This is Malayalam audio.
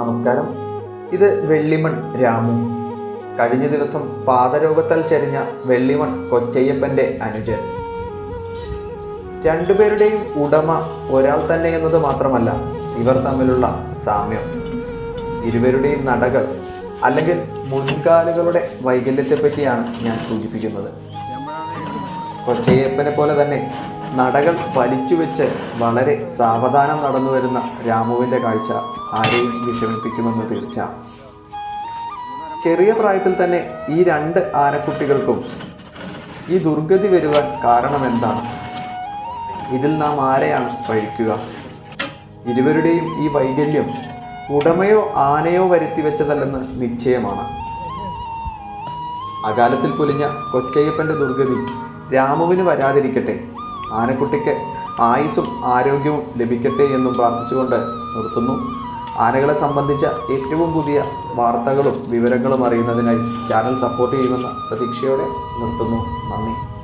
നമസ്കാരം. ഇത് വെള്ളിമൺ രാമു. കഴിഞ്ഞ ദിവസം പാദരോഗത്താൽ ചരിഞ്ഞ വെള്ളിമൺ കൊച്ചയ്യപ്പന്റെ അനുജൻ. രണ്ടുപേരുടെയും ഉടമ ഒരാൾ തന്നെ എന്നത് മാത്രമല്ല ഇവർ തമ്മിലുള്ള സാമ്യം. ഇരുവരുടെയും നടകൾ അല്ലെങ്കിൽ മുൻകാലുകളുടെ വൈകല്യത്തെപ്പറ്റിയാണ് ഞാൻ സൂചിപ്പിക്കുന്നത്. കൊച്ചയ്യപ്പനെ പോലെ തന്നെ നടകൾ വലിച്ചു വെച്ച് വളരെ സാവധാനം നടന്നു വരുന്ന രാമുവിന്റെ കാഴ്ച ആരെയും വിഷമിപ്പിക്കുമെന്ന് തീർച്ച ചെറിയ പ്രായത്തിൽ തന്നെ ഈ രണ്ട് ആനക്കുട്ടികൾക്കും ഈ ദുർഗതി വരുവാൻ കാരണം എന്താണ് ഇതിൽ നാം ആരെയാണ് പഴിക്കുക ഇരുവരുടെയും ഈ വൈകല്യം ഉടമയോ ആനയോ വരുത്തി വെച്ചതല്ലെന്ന് നിശ്ചയമാണ്. അകാലത്തിൽ പൊലിഞ്ഞ കൊച്ചയ്യപ്പന്റെ ദുർഗതി രാമുവിന് വരാതിരിക്കട്ടെ. ആനക്കുട്ടിക്ക് ആയുസ്സും ആരോഗ്യവും ലഭിക്കട്ടെ എന്നും പ്രാർത്ഥിച്ചുകൊണ്ട് നിർത്തുന്നു. ആനകളെ സംബന്ധിച്ച ഏറ്റവും പുതിയ വാർത്തകളും വിവരങ്ങളും അറിയുന്നതിനായി ചാനൽ സപ്പോർട്ട് ചെയ്യുമെന്ന പ്രതീക്ഷയോടെ നിർത്തുന്നു. നന്ദി.